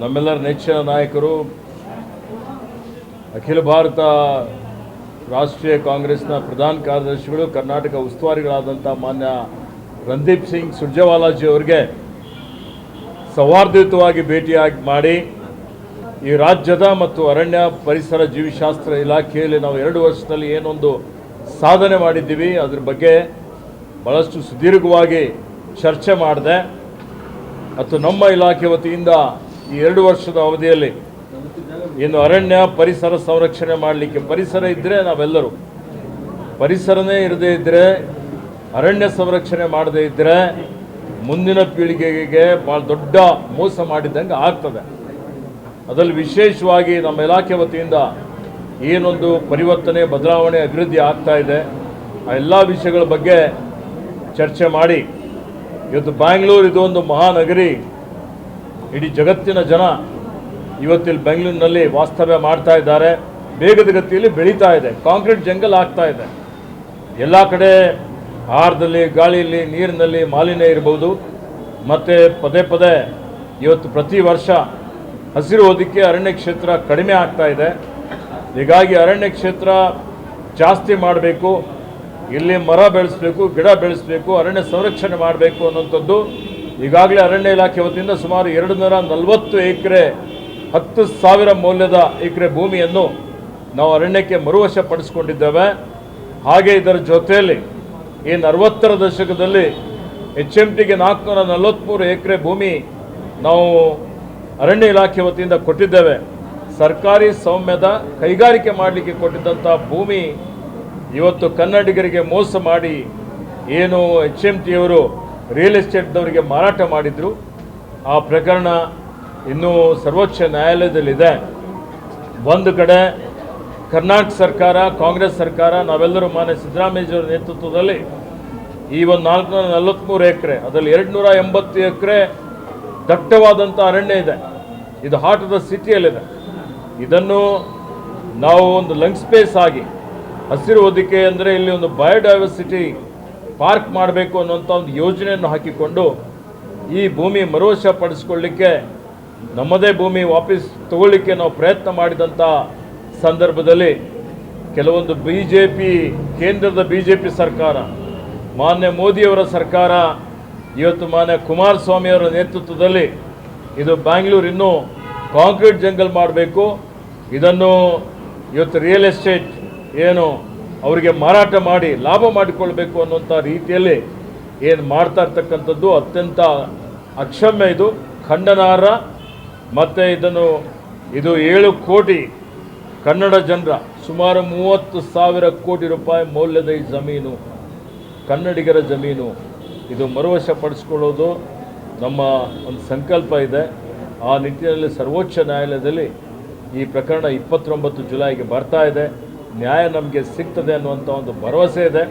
ನಮ್ಮೆಲ್ಲರ ನೆಚ್ಚಿನ ನಾಯಕರು, ಅಖಿಲ ಭಾರತ ರಾಷ್ಟ್ರೀಯ ಕಾಂಗ್ರೆಸ್ನ ಪ್ರಧಾನ ಕಾರ್ಯದರ್ಶಿಗಳು, ಕರ್ನಾಟಕ ಉಸ್ತುವಾರಿಗಳಾದಂಥ ಮಾನ್ಯ ರಂದೀಪ್ ಸಿಂಗ್ ಸುರ್ಜೇವಾಲಾಜಿ ಅವರಿಗೆ ಸೌಹಾರ್ದಯುತವಾಗಿ ಭೇಟಿಯಾಗಿ ಮಾಡಿ ಈ ರಾಜ್ಯದ ಮತ್ತು ಅರಣ್ಯ ಪರಿಸರ ಜೀವಿಶಾಸ್ತ್ರ ಇಲಾಖೆಯಲ್ಲಿ ನಾವು ಎರಡು ವರ್ಷದಲ್ಲಿ ಏನೊಂದು ಸಾಧನೆ ಮಾಡಿದ್ದೀವಿ, ಅದ್ರ ಬಗ್ಗೆ ಭಾಳಷ್ಟು ಸುದೀರ್ಘವಾಗಿ ಚರ್ಚೆ ಮಾಡಿದೆ. ಮತ್ತು ನಮ್ಮ ಇಲಾಖೆ ವತಿಯಿಂದ ಈ ಎರಡು ವರ್ಷದ ಅವಧಿಯಲ್ಲಿ ಇನ್ನು ಅರಣ್ಯ ಪರಿಸರ ಸಂರಕ್ಷಣೆ ಮಾಡಲಿಕ್ಕೆ ಪರಿಸರ ಇದ್ದರೆ ನಾವೆಲ್ಲರೂ. ಪರಿಸರನೇ ಇರದೇ ಇದ್ದರೆ ಅರಣ್ಯ ಸಂರಕ್ಷಣೆ ಮಾಡದೇ ಇದ್ದರೆ ಮುಂದಿನ ಪೀಳಿಗೆಗೆ ಭಾಳ ದೊಡ್ಡ ಮೋಸ ಮಾಡಿದ್ದಂಗೆ ಆಗ್ತದೆ. ಅದರಲ್ಲಿ ವಿಶೇಷವಾಗಿ ನಮ್ಮ ಇಲಾಖೆ ವತಿಯಿಂದ ಏನೊಂದು ಪರಿವರ್ತನೆ, ಬದಲಾವಣೆ, ಅಭಿವೃದ್ಧಿ ಆಗ್ತಾ ಇದೆ. ಆ ಎಲ್ಲ ವಿಷಯಗಳ ಬಗ್ಗೆ ಚರ್ಚೆ ಮಾಡಿ. ಇವತ್ತು ಬ್ಯಾಂಗ್ಳೂರು ಇದೊಂದು ಮಹಾನಗರಿ. ಇಡೀ ಜಗತ್ತಿನ ಜನ ಇವತ್ತಿಲ್ಲಿ ಬೆಂಗಳೂರಿನಲ್ಲಿ ವಾಸ್ತವ್ಯ ಮಾಡ್ತಾ ಇದ್ದಾರೆ. ಬೇಗದ ಗತಿಯಲ್ಲಿ ಬೆಳೀತಾ ಇದೆ. ಕಾಂಕ್ರೀಟ್ ಜಂಗಲ್ ಆಗ್ತಾ ಇದೆ. ಎಲ್ಲ ಕಡೆ ಆಹಾರದಲ್ಲಿ ಗಾಳಿಯಲ್ಲಿ, ನೀರಿನಲ್ಲಿ ಮಾಲಿನ್ಯ ಇರ್ಬೋದು. ಮತ್ತು ಪದೇ ಪದೇ ಇವತ್ತು ಪ್ರತಿ ವರ್ಷ ಹಸಿರು ಓದಿಕೆ ಅರಣ್ಯ ಕ್ಷೇತ್ರ ಕಡಿಮೆ ಆಗ್ತಾ ಇದೆ. ಹೀಗಾಗಿ ಅರಣ್ಯ ಕ್ಷೇತ್ರ ಜಾಸ್ತಿ ಮಾಡಬೇಕು. ಇಲ್ಲಿ ಮರ ಬೆಳೆಸಬೇಕು, ಗಿಡ ಬೆಳೆಸಬೇಕು, ಅರಣ್ಯ ಸಂರಕ್ಷಣೆ ಮಾಡಬೇಕು ಅನ್ನೋಂಥದ್ದು ಈಗಾಗಲೇ ಅರಣ್ಯ ಇಲಾಖೆ ವತಿಯಿಂದ ಸುಮಾರು ಎರಡು ನೂರ ನಲವತ್ತು ಎಕರೆ ಹತ್ತು ಸಾವಿರ ಮೌಲ್ಯದ ಎಕರೆ ಭೂಮಿಯನ್ನು ನಾವು ಅರಣ್ಯಕ್ಕೆ ಮರುವಶ ಪಡಿಸ್ಕೊಂಡಿದ್ದೇವೆ ಹಾಗೆ ಇದರ ಜೊತೆಯಲ್ಲಿ ಏನು ಅರವತ್ತರ ದಶಕದಲ್ಲಿ ಎಚ್ ಎಂ ಟಿಗೆ ನಾಲ್ಕುನೂರ ನಲವತ್ತ್ಮೂರು ಎಕರೆ ಭೂಮಿ ನಾವು ಅರಣ್ಯ ಇಲಾಖೆ ವತಿಯಿಂದ ಕೊಟ್ಟಿದ್ದೇವೆ. ಸರ್ಕಾರಿ ಸೌಮ್ಯದ ಕೈಗಾರಿಕೆ ಮಾಡಲಿಕ್ಕೆ ಕೊಟ್ಟಿದ್ದಂಥ ಭೂಮಿ ಇವತ್ತು ಕನ್ನಡಿಗರಿಗೆ ಮೋಸ ಮಾಡಿ ಏನು ಎಚ್ ಎಂ ಟಿಯವರು ರಿಯಲ್ ಎಸ್ಟೇಟ್ನವರಿಗೆ ಮಾರಾಟ ಮಾಡಿದರು. ಆ ಪ್ರಕರಣ ಇನ್ನೂ ಸರ್ವೋಚ್ಚ ನ್ಯಾಯಾಲಯದಲ್ಲಿದೆ. ಒಂದು ಕಡೆ ಕರ್ನಾಟಕ ಸರ್ಕಾರ, ಕಾಂಗ್ರೆಸ್ ಸರ್ಕಾರ, ನಾವೆಲ್ಲರೂ ಮಾನ್ಯ ಸಿದ್ದರಾಮಯ್ಯವರ ನೇತೃತ್ವದಲ್ಲಿ ಈ ಒಂದು ನಾಲ್ಕುನೂರ ನಲವತ್ತ್ಮೂರು ಎಕರೆ, ಅದರಲ್ಲಿ ಎರಡು ನೂರ ಎಂಬತ್ತು ಎಕರೆ ದಟ್ಟವಾದಂಥ ಅರಣ್ಯ ಇದೆ. ಇದು ಹಾರ್ಟ್ ಆಫ್ ದ ಸಿಟಿಯಲ್ಲಿದೆ. ಇದನ್ನು ನಾವು ಒಂದು ಲಂಗ್ ಸ್ಪೇಸ್ ಆಗಿ ಹಸಿರು ಹೊದಿಕೆ ಅಂದರೆ ಇಲ್ಲಿ ಒಂದು ಬಯೋಡೈವರ್ಸಿಟಿ ಪಾರ್ಕ್ ಮಾಡಬೇಕು ಅನ್ನುವಂಥ ಒಂದು ಯೋಜನೆಯನ್ನು ಹಾಕಿಕೊಂಡು ಈ ಭೂಮಿ ಮರುವಶ ಪಡಿಸ್ಕೊಳ್ಳಿಕ್ಕೆ ನಮ್ಮದೇ ಭೂಮಿ ವಾಪಸ್ ತಗೊಳ್ಳಿಕ್ಕೆ ನಾವು ಪ್ರಯತ್ನ ಮಾಡಿದಂಥ ಸಂದರ್ಭದಲ್ಲಿ ಕೆಲವೊಂದು ಬಿ ಜೆ ಪಿ ಕೇಂದ್ರದ ಬಿ ಜೆ ಪಿ ಸರ್ಕಾರ, ಮಾನ್ಯ ಮೋದಿಯವರ ಸರ್ಕಾರ, ಇವತ್ತು ಮಾನ್ಯ ಕುಮಾರಸ್ವಾಮಿಯವರ ನೇತೃತ್ವದಲ್ಲಿ ಇದು ಬ್ಯಾಂಗ್ಳೂರು ಇನ್ನೂ ಕಾಂಕ್ರೀಟ್ ಜಂಗಲ್ ಮಾಡಬೇಕು. ಇದನ್ನು ಇವತ್ತು ರಿಯಲ್ ಎಸ್ಟೇಟ್ ಏನು ಅವರಿಗೆ ಮಾರಾಟ ಮಾಡಿ ಲಾಭ ಮಾಡಿಕೊಳ್ಬೇಕು ಅನ್ನುವಂಥ ರೀತಿಯಲ್ಲಿ ಏನು ಮಾಡ್ತಾ ಇರ್ತಕ್ಕಂಥದ್ದು ಅತ್ಯಂತ ಅಕ್ಷಮ್ಯ ಇದು ಖಂಡನಾರ ಮತ್ತು ಇದನ್ನು ಇದು ಏಳು ಕೋಟಿ ಕನ್ನಡ ಜನರ ಸುಮಾರು ಮೂವತ್ತು ಸಾವಿರ ಕೋಟಿ ರೂಪಾಯಿ ಮೌಲ್ಯದ ಈ ಜಮೀನು, ಕನ್ನಡಿಗರ ಜಮೀನು, ಇದು ಮರುವಶ ಪಡಿಸ್ಕೊಳ್ಳೋದು ನಮ್ಮ ಒಂದು ಸಂಕಲ್ಪ ಇದೆ. ಆ ನಿಟ್ಟಿನಲ್ಲಿ ಸರ್ವೋಚ್ಚ ನ್ಯಾಯಾಲಯದಲ್ಲಿ ಈ ಪ್ರಕರಣ ಇಪ್ಪತ್ತೊಂಬತ್ತು ಜುಲೈಗೆ ಬರ್ತಾ ಇದೆ. ನ್ಯಾಯ ನಮಗೆ ಸಿಗ್ತದೆ ಅನ್ನುವಂಥ ಒಂದು ಭರವಸೆ ಇದೆ.